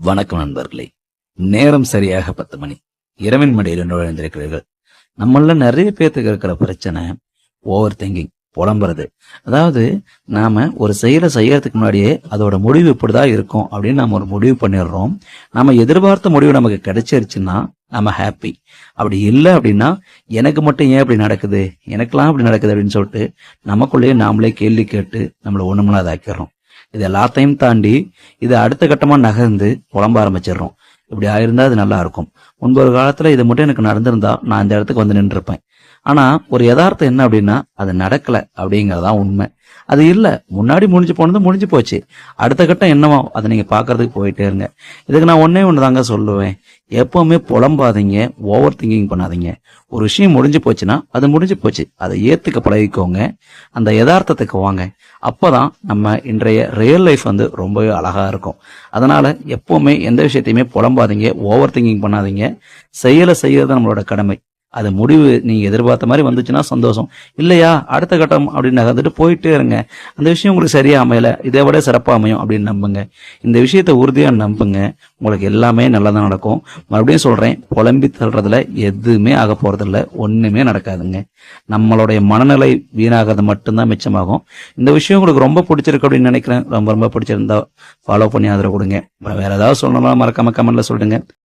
வணக்கம் நண்பர்களே. நேரம் சரியாக பத்து மணி. இரவின் மடியில் நுழைந்திருக்கிறீர்கள் நம்மள நிறைய பேர்த்துக்கு இருக்கிற பிரச்சனை ஓவர் திங்கிங் புலம்புறது. அதாவது நாம ஒரு செயலை செய்யறதுக்கு முன்னாடியே அதோட முடிவு இப்படிதான் இருக்கும் அப்படின்னு நாம ஒரு முடிவு பண்ணிடுறோம். நம்ம எதிர்பார்த்த முடிவு நமக்கு கிடைச்சிருச்சுன்னா நம்ம ஹாப்பி அப்படி இல்லை அப்படின்னா எனக்கு மட்டும் ஏன் இப்படி நடக்குது? எனக்கெல்லாம் இப்படி நடக்குது அப்படின்னு சொல்லிட்டு நமக்குள்ளேயே நாமளே கேள்வி கேட்டு நம்மளை ஒண்ணுமலாதாக்கிறோம் இது எல்லாத்தையும் தாண்டி இது அடுத்த கட்டமாக நகர்ந்து புலம்ப ஆரம்பிச்சிடுறோம். இப்படி ஆயிருந்தா அது நல்லா இருக்கும். முன்பொரு காலத்துல இது மட்டும் எனக்கு நடந்திருந்தா நான் இந்த இடத்துக்கு வந்து நின்றுருப்பேன். ஆனா ஒரு யதார்த்தம் என்ன அப்படின்னா அது நடக்கல அப்படிங்கறதுதான் உண்மை. அது இல்லை. முன்னாடி முடிஞ்சு போனது முடிஞ்சு போச்சு. அடுத்த கட்டம் என்னவோ அதை நீங்கள் பார்க்கறதுக்கு போயிட்டே இருங்க. இதுக்கு நான் ஒன்றே ஒன்று தாங்க சொல்லுவேன். எப்பவுமே புலம்பாதீங்க ஓவர் திங்கிங் பண்ணாதீங்க. ஒரு விஷயம் முடிஞ்சு போச்சுன்னா அது முடிஞ்சு போச்சு. அதை ஏற்றுக்க பழகிக்கோங்க. அந்த யதார்த்தத்துக்கு வாங்க. அப்போ தான் நம்ம இன்றைய ரியல் லைஃப் வந்து ரொம்பவே அழகாக இருக்கும். அதனால் எப்பவுமே எந்த விஷயத்தையுமே புலம்பாதீங்க ஓவர் திங்கிங் பண்ணாதீங்க. செயலை செய்யறது நம்மளோட கடமை. அது முடிவு நீங்க எதிர்பார்த்த மாதிரி வந்துச்சுன்னா சந்தோஷம். இல்லையா? அடுத்த கட்டம் அப்படின்னு நகர்ந்துட்டு போயிட்டே இருங்க. அந்த விஷயம் உங்களுக்கு சரியா அமையல. இதை விட சிறப்பா அமையும் அப்படின்னு நம்புங்க. இந்த விஷயத்தை உறுதியா நம்புங்க. உங்களுக்கு எல்லாமே நல்லதா நடக்கும். மறுபடியும் சொல்றேன் புலம்பி தள்ளுறதுல எதுவுமே ஆக போறதில்ல. ஒண்ணுமே நடக்காதுங்க. நம்மளுடைய மனநிலை வீணாகிறது மட்டும்தான் மிச்சமாகும். இந்த விஷயம் உங்களுக்கு ரொம்ப பிடிச்சிருக்கு அப்படின்னு நினைக்கிறேன். ரொம்ப ரொம்ப பிடிச்சிருந்தா ஃபாலோ பண்ணி ஆதரவு கொடுங்க. வேறு வேற ஏதாவது சொல்லணும்னா மறக்காம கமெண்ட்ல சொல்லுங்க.